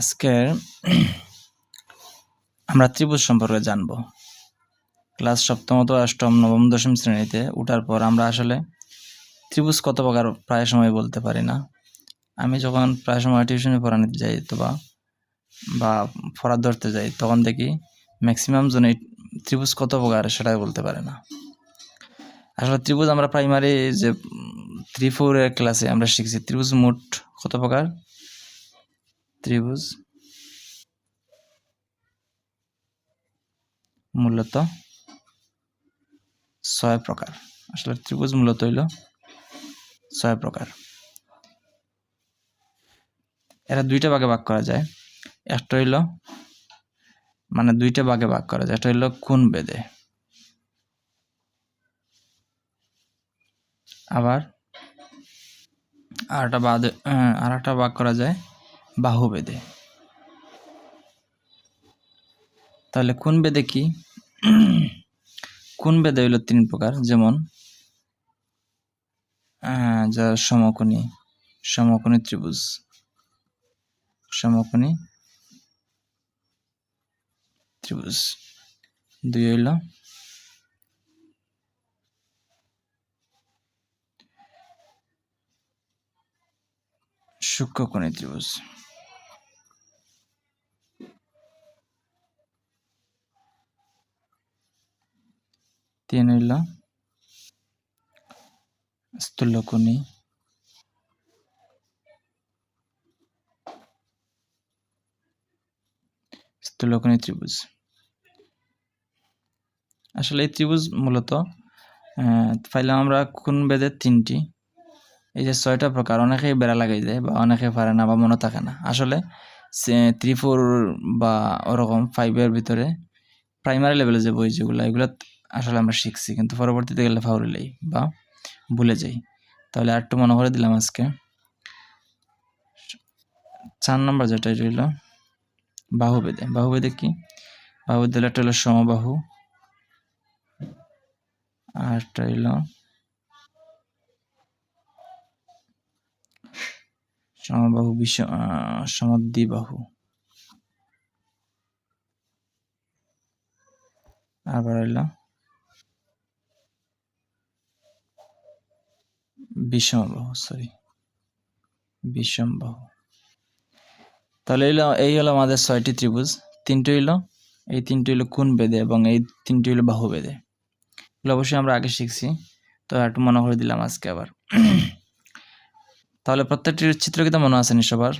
আজকে আমরা ত্রিভুজ সম্পর্কে জানব। ক্লাস সপ্তমত অষ্টম, নবম, দশম শ্রেণীতে ওঠার পর আমরা আসলে ত্রিভুজ কত প্রকার প্রায় সময় বলতে পারি না। আমি যখন প্রায় সময় টিউশনে পড়া নিতে যাই অথবা বা পড়া ধরতে যাই, তখন দেখি ম্যাক্সিমাম জনই ত্রিভুজ কত প্রকার সেটাই বলতে পারে না। আসলে ত্রিভুজ আমরা প্রাইমারি যে থ্রি ফোরের ক্লাসে আমরা শিখছি। ত্রিভুজ মোট কত প্রকার? ত্রিভুজ, মূলত ছয় প্রকার। আসলে ত্রিভুজ মূলত হইল ছয় প্রকার। এরা দুইটা ভাগে ভাগ করা যায়। একটা হইল মানে দুইটা ভাগে ভাগ করা যায়। একটা হইল কোন বেদে। আবার আরেকটা বাদে আর একটা ভাগ করা যায় বাহু বেদে তাহলে কোন বেদে কি? কোন বেদে হইল তিন প্রকার? যেমন যা সমকোণী সমকোণী ত্রিভুজ সমকোণী ত্রিভুজ। দুই হইল সূক্ষ্মকোণী ত্রিভুজ। তিন হইল স্থূলকোণী স্থূলকোণী ত্রিভুজ। আসলে এই ত্রিভুজ মূলত পাইলাম আমরা কোন বেদের তিনটি। এই যে ছয়টা প্রকার, অনেকেই বেড়া লাগাই যায় বা অনেকে পারে না বা মনে থাকে না। আসলে থ্রি ফোর বা ওরকম ফাইভের ভিতরে প্রাইমারি লেভেলে যে বই যেগুলো, এগুলো আসলে আমরা শিখছি, কিন্তু পরবর্তীতে গেলে ফাউরিলেই বা ভুলে যাই। তাহলে আর একটু মনে করে দিলাম আজকে। চার নম্বর যেটা রইল বাহুবেদে। বাহুবেদে কি? বাহুবেদে একটা হলো সমবাহু, আর একটা হইল সমবাহু বিষ সমদ্বিবাহু আবার হইল বিষমবাহু সরি বিষমবাহু। তাহলে হইল, এই হলো আমাদের ছয়টি ত্রিভুজ। তিনটি হইল, এই তিনটি হইল কোন বেদে এবং এই তিনটি হইল বাহু বেদে। এগুলো অবশ্যই আমরা আগে শিখছি। তো একটু মনে করে দিলাম আজকে আবার। তাহলে প্রত্যেকটির চিত্র কিন্তু মনে আছে নি সবার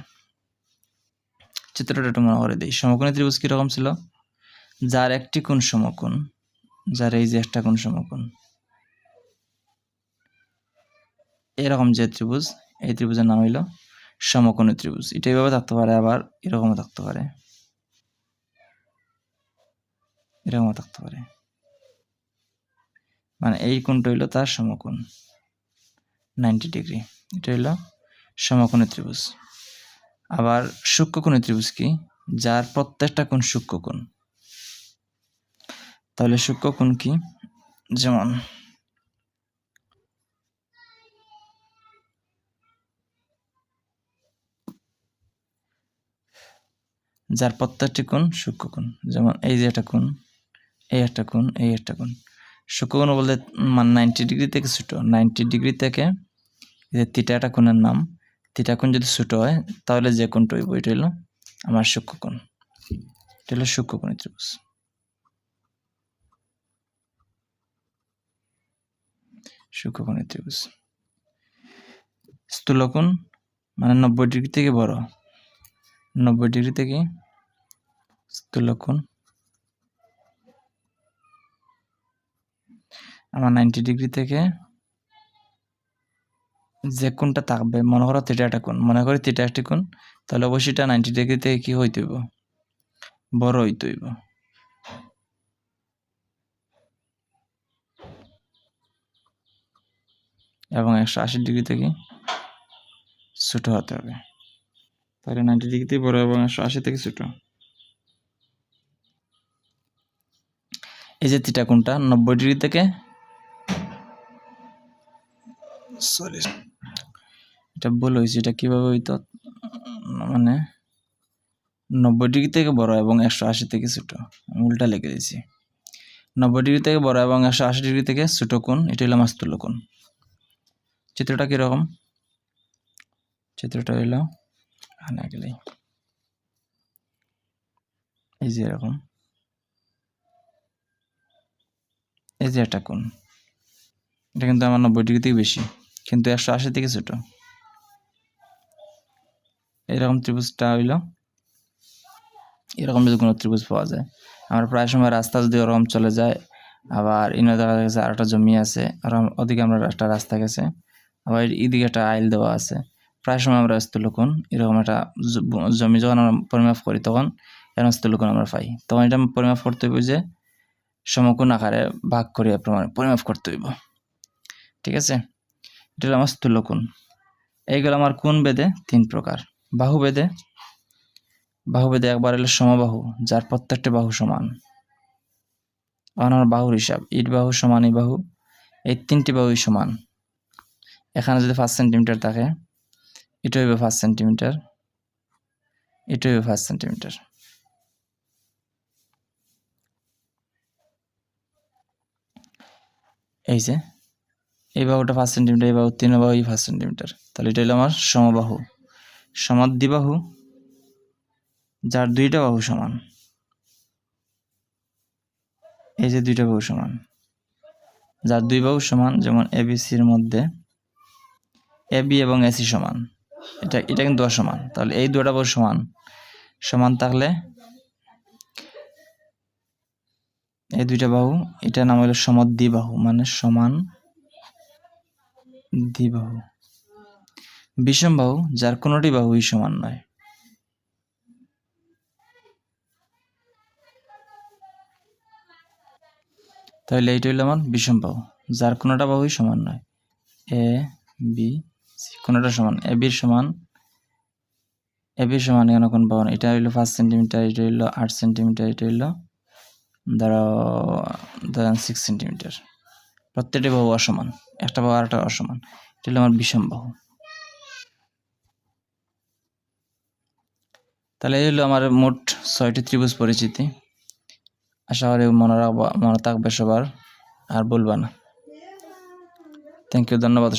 চিত্রটা একটু মনে করে দিই। সমকোণী ত্রিভুজ কীরকম ছিল? যার একটি কোণ সমকোণ, যার এই যে একটা কোণ সমকোণ। এরকম যে ত্রিভুজ, এই ত্রিভুজের নাম হইল সমকোণী ত্রিভুজ। এটা এইভাবে থাকতে পারে, আবার এরকমও থাকতে পারে। এরকমও থাকতে পারে। মানে এই কোণটা হইল তার সমকোণ। Ninety degree. এটা হইল সমকোণী ত্রিভুজ। আবার সূক্ষ্মকোণী ত্রিভুজ কি? যার প্রত্যেকটা কোণ সূক্ষ্মকোণ। তাহলে সূক্ষ্মকোণ কি? যেমন যার প্রত্যেকটি কোণ সূক্ষ্মকোণ। যেমন এই যে একটা কোণ, এই একটা কোণ, এই একটা কোণ। সূক্ষ্মকোণ বলতে মানে নাইনটি ডিগ্রি থেকে ছোটো। নাইনটি ডিগ্রি থেকে যে তিটা একটা কোণের নাম। কোণ যদি ছোটো হয়, তাহলে যে কোণটা হইব, এটা হলো আমার সূক্ষ্মকোণ এটা হলো সূক্ষ্মকোণী ত্রিভুজ। সূক্ষ্মকোণী ত্রিভুজ। স্থূলকোণ মানে নব্বই ডিগ্রি থেকে বড়। নব্বই ডিগ্রি থেকে স্থূলকোণ আমার নাইনটি ডিগ্রি থেকে যে কোনটা থাকবে? মনে করো থিটা একটা মনে করি থিটা একটি কোণ তাহলে অবশ্যই এটা নাইনটি ডিগ্রি থেকে কি হইতে হইব? বড় হইতে হইব। এবং একশো আশি ডিগ্রি থেকে ছোট হতে হবে। তাহলে নাইনটি ডিগ্রি থেকে বড় এবং একশো আশি থেকে ছোট। এই যে থিটা কোনটা? নব্বই ডিগ্রি থেকে সরি এটা ভুল হয়েছে, এটা কীভাবে হইতো? মানে নব্বই ডিগ্রি থেকে বড় এবং একশো আশি থেকে ছোটো। আমি উল্টা লিখে দিয়েছি। নব্বই ডিগ্রি থেকে বড় এবং একশো আশি ডিগ্রি থেকে ছোটো কোণ, এটা হলো আমার স্থূলকোণ চিত্রটা কীরকম? চিত্রটা হইল আনা গেলেই। এই যে এরকম। এই যে একটা কোণ। এটা কিন্তু আমার নব্বই ডিগ্রি থেকে বেশি, কিন্তু একশো আশি থেকে ছোট। এরকম ত্রিভুজটা হইল। এরকম যদি কোনো ত্রিভুজ পাওয়া যায়। আমরা প্রায় সময় রাস্তা যদি ওরকম চলে যায়, আবার ইনো দেখা গেছে আর একটা জমি আছে আর আম- ওদিকে আমরা একটা রাস্তা গেছে, আবার এদিকে একটা আইল দেওয়া আছে। প্রায় সময় আমরা স্থূলকোণ, এরকম একটা জমি যখন আমরা পরিমাপ করি তখন এরকম স্থূলকোণ আমরা পাই। তখন এটা পরিমাপ করতে হইব যে সমকোণ আকারে ভাগ করিয়া প্রমাণ, পরিমাপ করতে হইব। ঠিক আছে? এটা হলো আমার স্থূলকোণ। এইগুলো আমার কোন বেদে তিন প্রকার। বাহু বেদে বাহু বেদে একবার হলো সমবাহু, যার প্রত্যেকটা বাহু সমান। আমার বাহুর হিসাব, ইট বাহু সমান এই বাহু, এই তিনটি বাহুই সমান। এখানে যদি পাঁচ সেন্টিমিটার থাকে, এটা হইবে পাঁচ সেন্টিমিটার, এটা হইবে পাঁচ সেন্টিমিটার। এই যে, এই বাহুটা পাঁচ সেন্টিমিটার, এই বাহু তিন বাহু পাঁচ সেন্টিমিটার। তাহলে এটা হলো আমার সমবাহু। সমাদ্বিবাহু যার দুইটা বাহু সমান। এই যে দুইটা বাহু সমান। যার দুই বাহু সমান, যেমন এবিসির মধ্যে এবি এবং এসি সমান। এটা এটা কিন্তু সমান তাহলে এই দুটা বাহু সমান। সমান থাকলে এই দুইটা বাহু এটা নাম হলো সমদ্বিবাহু মানে সমান দ্বিবাহু বিষম বাহু, যার কোনোটি বাহুই সমান নয়। তাহলে এইটা হইল আমার বিষম বাহু, যার কোনোটা বাহুই সমান নয়। এ বি সি কোনোটা সমান এ বির সমান এ বির সমান, এখানে কোন বাহু। এটা হইল পাঁচ সেন্টিমিটার, এটা হইল আট সেন্টিমিটার, এটা হইল ধরো ধরেন সিক্স সেন্টিমিটার। প্রত্যেকটি বাহু অসমান, একটা বাহু আর একটা অসমান। এটা হলো আমার বিষম বাহু। তাহলে এই হলো আমার মোট ছয়টি ত্রিভুজ পরিচিতি। আশা করি মনে রাখবা, মনে থাকবে সবার, আর বলবা না। থ্যাংক ইউ ধন্যবাদ।